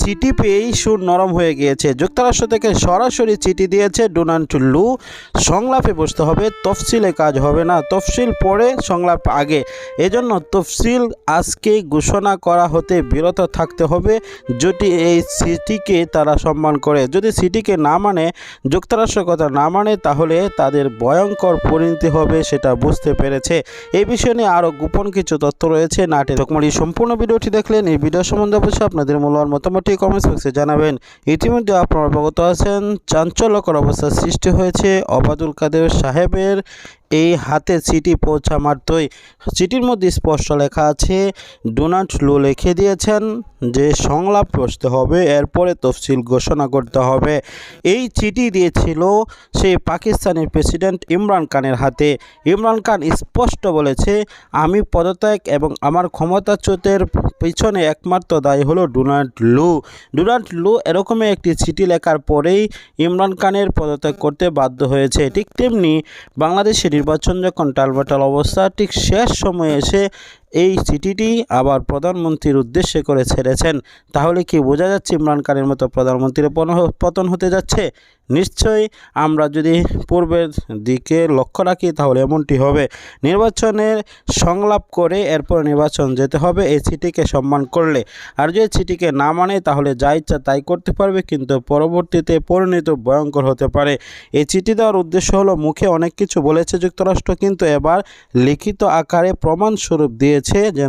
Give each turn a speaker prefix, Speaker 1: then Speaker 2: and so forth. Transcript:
Speaker 1: চিঠি পেয়েই সুর নরম হয়ে গিয়েছে। যুক্তরাষ্ট্র থেকে সরাসরি চিঠি দিয়েছে ডোনাল্ড লু সংলাপে বসতে হবে, তফসিলে কাজ হবে না। তফসিল পরে সংলাপ আগে। এজন্য তফসিল আজকে ঘোষণা করা হতে বিরত থাকতে হবে। যদি এই সিটিকে তারা সম্মান করে, যদি সিটিকে না মানে যুক্তরাষ্ট্র কথা না মানে তাহলে তাদের ভয়ঙ্কর পরিণতি হবে সেটা বুঝতে পেরেছে। এই বিষয় নিয়ে আরও গোপন কিছু তথ্য রয়েছে নাটে। সম্পূর্ণ ভিডিওটি দেখলেন। এই ভিডিও সম্বন্ধে অবশ্যই আপনাদের মূল্যবান মতামতটি কমেন্টস বক্সে জানাবেন। ইতিমধ্যে আপনারা অবগত আছেন, চাঞ্চল্যকর অবস্থার সৃষ্টি হয়েছে অবাদুল কাদের সাহেবের এই হাতে চিঠি পৌঁছা মাত্রই চিঠির মধ্যে স্পষ্ট লেখা আছে ডোনাল্ড লো লিখে দিয়েছেন যে সংলাপ বসতে হবে, এরপরে তফসিল ঘোষণা করতে হবে। এই চিঠি দিয়েছিল সেই পাকিস্তানের প্রেসিডেন্ট ইমরান খানের হাতে। ইমরান খান স্পষ্ট বলেছে, আমি পদত্যাগ এবং আমার ক্ষমতাচ্যুতের পিছনে একমাত্র দায়ী হলো ডোনাল্ড লু। ডোনাল্ড লু এরকমই একটি চিঠি লেখার পরেই ইমরান খানের পদত্যাগ করতে বাধ্য হয়েছে। ঠিক তেমনি বাংলাদেশের নির্বাচন যখন টালবাটাল অবস্থা ঠিক শেষ সময়ে এসে এই চিঠিটি আবার প্রধানমন্ত্রীর উদ্দেশ্যে করে ছেড়েছেন। তাহলে কি বোঝা যাচ্ছে ইমরান খানের মতো প্রধানমন্ত্রীর পতন হতে যাচ্ছে? নিশ্চয়ই আমরা যদি পূর্বের দিকে লক্ষ্য রাখি তাহলে এমনটি হবে। নির্বাচনের সংলাপ করে এরপর নির্বাচন যেতে হবে, এই চিঠিকে সম্মান করলে। আর যদি চিঠিকে না মানে তাহলে যা ইচ্ছা তাই করতে পারবে, কিন্তু পরবর্তীতে পরিণত ভয়ঙ্কর হতে পারে। এই চিঠি দেওয়ার উদ্দেশ্য হলো, মুখে অনেক কিছু বলেছে যুক্তরাষ্ট্র, কিন্তু এবার লিখিত আকারে প্রমাণস্বরূপ দিয়েছে যেন